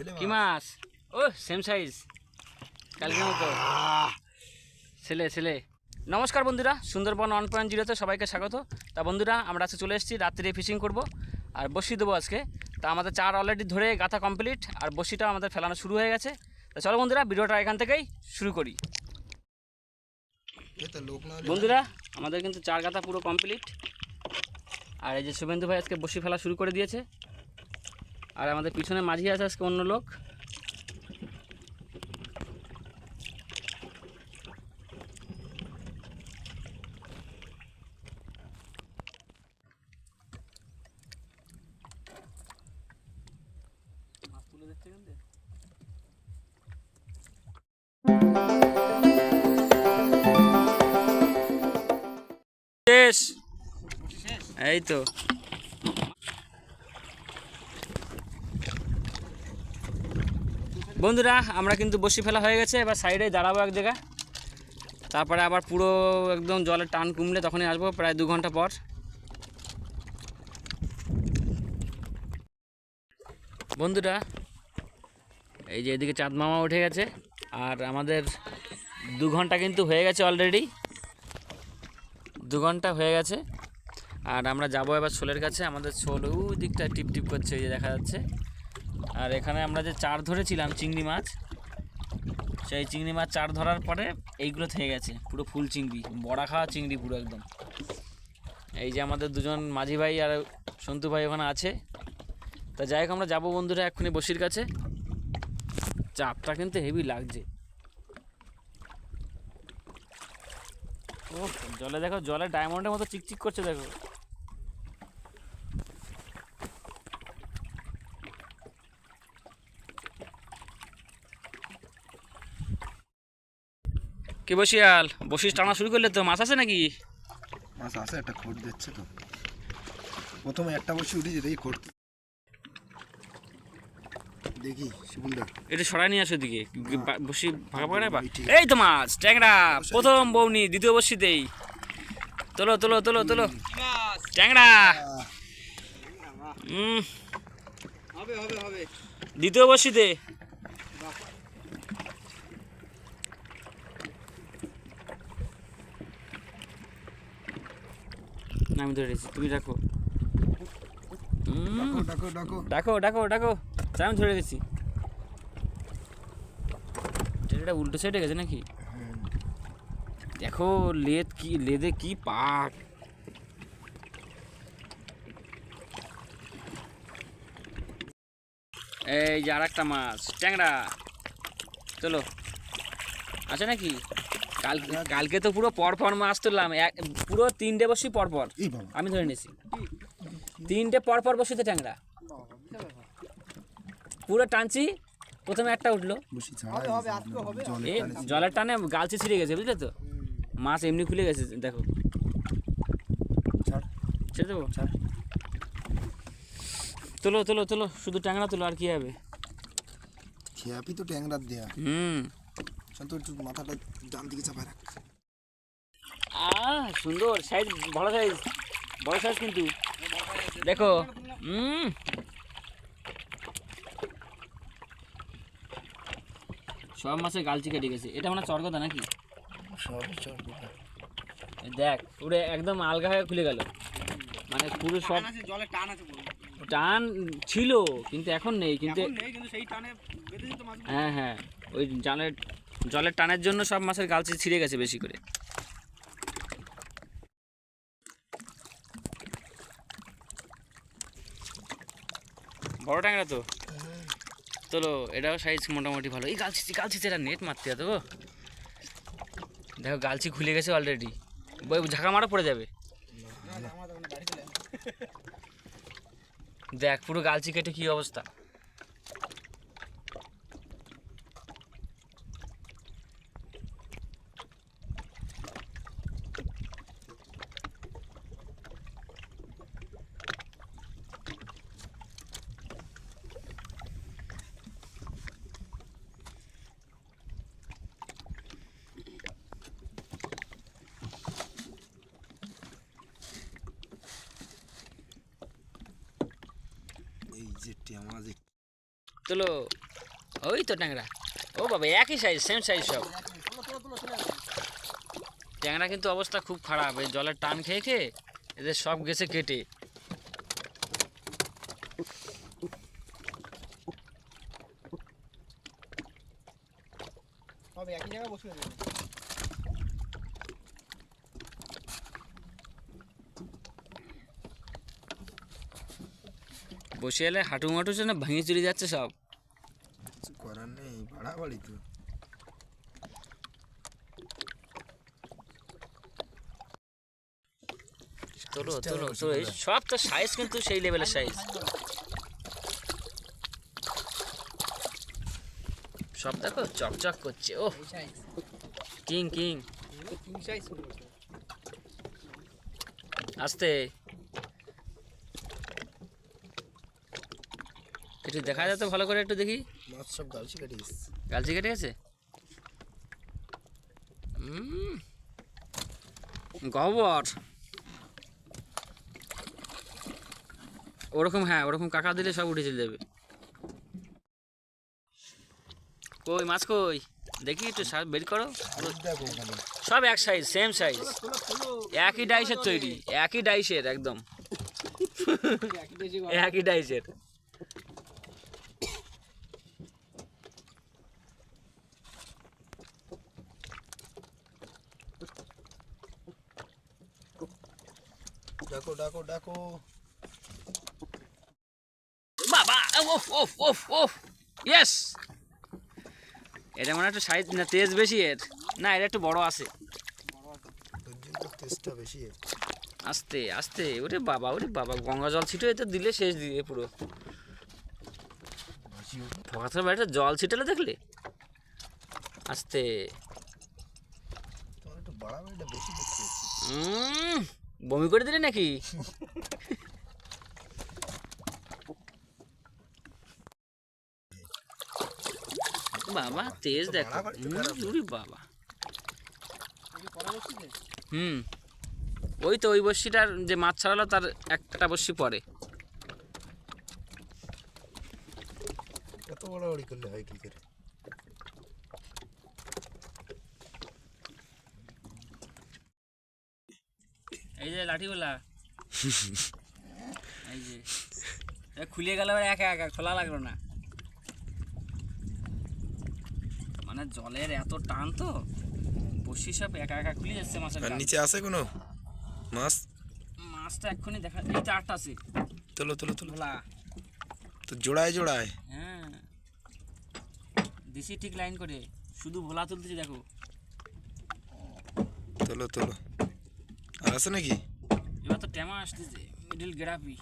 কি মাছ? ও same size কালকের মতো। ছেলে ছেলে। নমস্কার বন্ধুরা সুন্দরবন ওয়ান পয়েন্ট জিরোতে সবাইকে স্বাগত। তা বন্ধুরা আমরা আজকে চলে এসেছি রাত্রে ফিশিং করব আর বসি দেবো আজকে। তা আমাদের চার অলরেডি ধরে গাথা কমপ্লিট আর বসিটাও আমাদের ফেলানো শুরু হয়ে গেছে। তা চলো বন্ধুরা ভিডিওটা এখান থেকেই শুরু করি। বন্ধুরা আমাদের কিন্তু চার গাথা পুরো কমপ্লিট আর এই যে শুভেন্দু ভাই আজকে বসি ফেলা শুরু করে দিয়েছে। আর আমাদের পিছনে মাঝি আছে আজকে অন্য লোক। শেষ। এই তো। বন্ধুরা, আমরা কিন্তু বসি ফেলা হয়ে গেছে, এবার সাইডে দাঁড়াবো এক জায়গা তারপরে আবার পুরো একদম জলের টান কমলে তখনই আসব, প্রায় দু ঘণ্টা পর। বন্ধুরা, এই যে এদিকে চাঁদ মামা উঠে গেছে, আর আমাদের দু ঘণ্টা কিন্তু হয়ে গেছে অলরেডি দু ঘণ্টা হয়ে গেছে, আর আমরা যাব এবার শোলের কাছে, আমাদের শোল ওই দিকটা টিপ টিপ করছে, ওই যে দেখা যাচ্ছে। আর এখানে আমরা যে চার ধরেছিলাম চিংড়ি মাছ, সেই চিংড়ি মাছ চার ধরার পরে এইগুলো থেকে গেছে, পুরো ফুল চিংড়ি, বড়া খাওয়া চিংড়ি পুরো একদম। এই যে আমাদের দুজন মাঝি ভাই আর সন্তু ভাই ওখানে আছে। তা যাই হোক, আমরা যাব বন্ধুরা এক্ষুনি বসির কাছে। চাপটা কিন্তু হেভি লাগছে। ও জলে দেখো, জলে ডায়মন্ডের মতো চিকচিক করছে দেখো। কি বসিয়াল? বসিস টানা শুরু করলে তো। মাছ আছে নাকি? মাছ আছে একটা খোট দিচ্ছে তো। প্রথমে একটা বসে উঠেছে দেখি খোট দেখি শিবুলদা এটা সরাই নিয়ে আসো দিকে বসি ফাঁকা ফাঁকা না এই তো মাছ ট্যাংরা প্রথম বৌনি দ্বিতীয় বসিতেই। তোলো তোলো তোলো তোলো। ট্যাংরা। হুম হবে হবে হবে। দ্বিতীয় বসিতে। আমি ধরে রেখেছি। তুমি রাখো হুম, ডাকো ডাকো ডাকো। ডাকো ডাকো আমি ধরে রেখেছি। এটা উল্টো সাইডে গেছে নাকি? দেখো লেদ কি লেদে কি পাক। এই যে আর একটা মাছ ট্যাংরা। চলো। আছে নাকি? কাল কালকে তো পুরো পরপর মাছ তুললাম। এক পুরো তিনটে বসি পরপর। আমি ধরে নিয়েছি। তিনটে পরপর বসিতে ট্যাংরা। পুরো টানছি প্রথমে একটা উঠল। এ জলের টানে গালছে ছিঁড়ে গেছে বুঝলে তো? মাছ এমনি খুলে গেছে দেখো। ছেড়ে। দেবো? তোলো তোলো তোলো শুধু ট্যাংরা তোলো আর কি হবে? খেয়াপি তো ট্যাংরার দেয়া। হুম। শান্ত একটু মাথাটা ডান দিকে চাপায় রাখ। আহ সুন্দর সাইজ বড় সাইজ বড় সাইজ কিন্তু। দেখো হুম সব মাছের গালচি কেটে গেছে। এটা মানে চরগদা নাকি? দেখ পুরো একদম আলগা হয়ে খুলে গেল। মানে পুরো সব জলে টান আছে টান ছিল কিন্তু এখন নেই কিন্তু এখন নেই কিন্তু সেই টানে বেঁধেছে তো মাছ হ্যাঁ হ্যাঁ ওই জলের জলের টানের জন্য সব মাছের গালচি ছিঁড়ে গেছে বেশি করে। বড় ট্যাংরা তো? চলো এটাও সাইজ মোটামুটি ভালো। এই গালছি গালছি এটা নেট মারতে হবে তো দেখো গালছি খুলে গেছে অলরেডি বই ঝাঁকা মারা পড়ে যাবে। দেখ, পুরো গালছি কেটে কি অবস্থা? যে চলো ওই তো ট্যাংরা। ও বাবা একই সাইজ সেম সাইজ সব। ট্যাংরা কিন্তু অবস্থা খুব খারাপ এই জলের টান খেয়ে খেয়ে এদের সব গেছে কেটে। একই জায়গায় বসে বসে এলে হাঁটু মাটু যেন ভেঙে চুরি যাচ্ছে সব। কিছু করার নেই বাড়াবাড়ি তো। তোলো তোলো তোলো সব তো সাইজ কিন্তু সেই লেভেলের সাইজ সব দেখো চকচক করছে ও কিং কিং। আস্তে। একটু দেখা তো ভালো করে একটু দেখি? মাছ সব গালছি কেটে গেছে। গালছি কেটে গেছে? ওরকম হ্যাঁ ওরকম কাকা দিলে সব উঠে চলে যাবে। কই মাছ কই? দেখি একটু বের করো। সব এক সাইজ সেম সাইজ একই ডাইসের তৈরি একই ডাইসের একদম। একই ডাইসের ডাকো ডাকো ডাকো। বাবা ওফ ওফ ওফ ওফ ইয়েস এটা মানে একটু সাইজ না তেজ বেশি এর? না এটা একটু বড় আছে। বেশি এর। আস্তে আস্তে ওরে বাবা ওরে বাবা গঙ্গা জল ছিটো দিলে শেষ দিয়ে পুরো। বাড়িটা জল ছিটালে দেখলে? আস্তে। তোমার বমি করে দিলে নাকি? বাবা তেজ দেখো। বাবা। হুম। ওই তো ওই বস্যিটার যে মাছ ছাড়ালো তার একটা বস্যি পরে এত বাড়াবাড়ি করলে হয় কি করে? এই যে লাঠিগুলা। এই যে। খুলে গেল একা একা খোলা লাগল না। মানে জলের এত টান তো। বসি সব একা একা খুলে যাচ্ছে মাছের আর নিচে আছে কোনো? মাছ? মাছটা এক্ষুনি দেখা এই তো আটটা আছে। তোলো তোলো তোলো। তো জোড়ায় জোড়ায়। হ্যাঁ। দিছি ঠিক লাইন করে। শুধু ভোলা তুলতেছি দেখো। তোলো তোলো। আর আছে নাকি? এবার তো টেমা আসতেছে মিডিল গেরাপি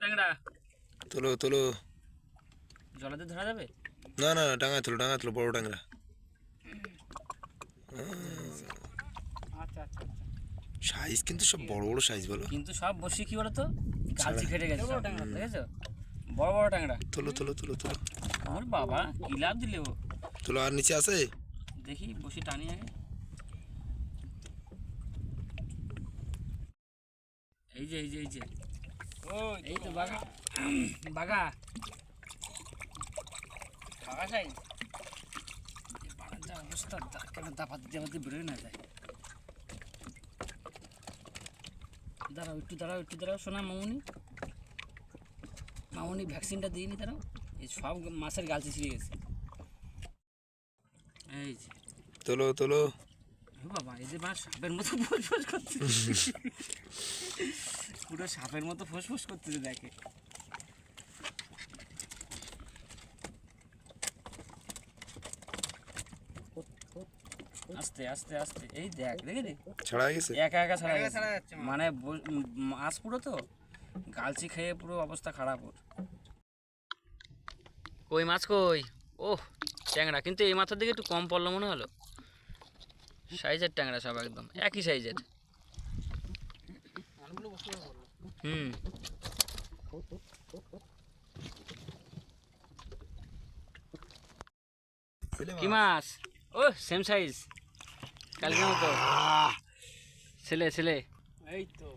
ট্যাংরা। তোলো তোলো। জলেতে ধরা যাবে? না না না ডাঙায় তোলো ডাঙায় তোলো বড় ডাংরা আচ্ছা আচ্ছা সাইজ কিন্তু সব বড় বড় সাইজ বলো। কিন্তু সব বসি কি বলতো? গালছি ছাড়া। ফেটে গেছে সব, দেখেছ? বড় বড় ট্যাংরা। তোলো তোলো তোলো তোলো। ওর বাবা কি লাভ দিলে ও? তোলো আর নিচে আছে? দেখি বসি টানি আগে। যে এই যে এই যে। এই তো বাগা বাগা বাগা চাই? অবস্থা কেন দাপাতে দাপাতে বেরোয় না যায়? দাঁড়াও একটু দাঁড়াও একটু দাঁড়াও শোনা মামুনি। মামুনি ভ্যাকসিনটা দিইনি দাঁড়াও। এই সব মাছের গালতে ছিঁড়ে গেছে। এই যে। তোলো তোলো। বাবা এই যে মা সাপের মতো ফোস করছে। পুরো সাপের মতো ফোস ফোস করতেছে দেখে। আস্তে আস্তে আস্তে। এই দেখ দেখে রে ছাড়া গেছে? একা একা ছাড়া গেছে। মানে মাছ পুরো তো। গালচি খেয়ে পুরো অবস্থা খারাপ ওর। কই মাছ কই? ওহ ট্যাংরা। কিন্তু এই মাথার দিকে একটু কম পড়ল মনে হলো। সাইজের ট্যাংরা সব একদম। একই সাইজের। হুম। কি মাছ? ও সেম সাইজ কালকে মতো। ছেলে ছেলে। এই তো।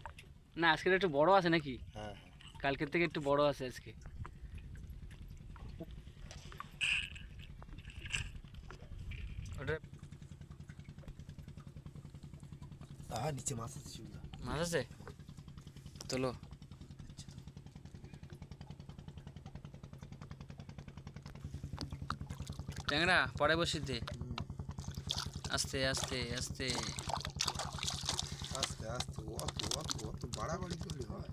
না আজকে একটু বড় আছে নাকি? হ্যাঁ। কালকের থেকে একটু বড় আছে আজকে। নিচে মাছ আছে মাছ আছে? তোলো। ট্যাংরা পরে বসিতে আস্তে আস্তে আস্তে। আস্তে আস্তে অত অত অত বাড়াবাড়ি করলে হয়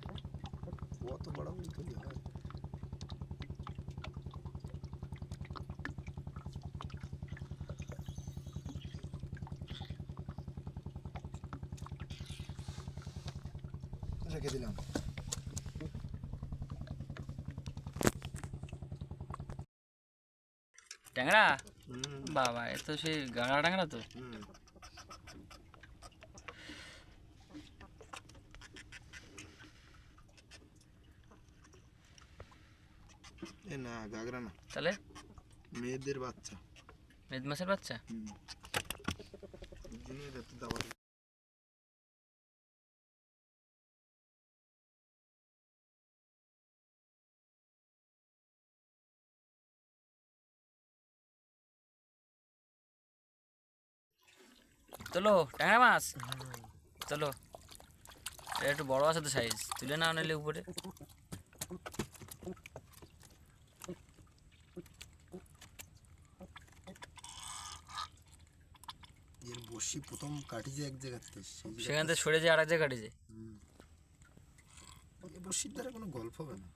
অত বাড়াবাড়ি করলে হয় রেখে দিলাম। ট্যাংরা? বাবা এ তো সেই গাড়া ট্যাংরা তো। না গাগরা না। তাহলে? মেয়েদের বাচ্চা। মেদ মাছের বাচ্চা? হুম। তোলো ট্যাংরা মাছ। চলো এটা একটু বড় আছে তো সাইজ তুলে না নিলে উপরে। বসি প্রথম কাটিছে এক জায়গাতে সেখান থেকে সরে যায় আর এক জায়গায় কাটে যায় বসির দ্বারা কোনো গল্প হবে না।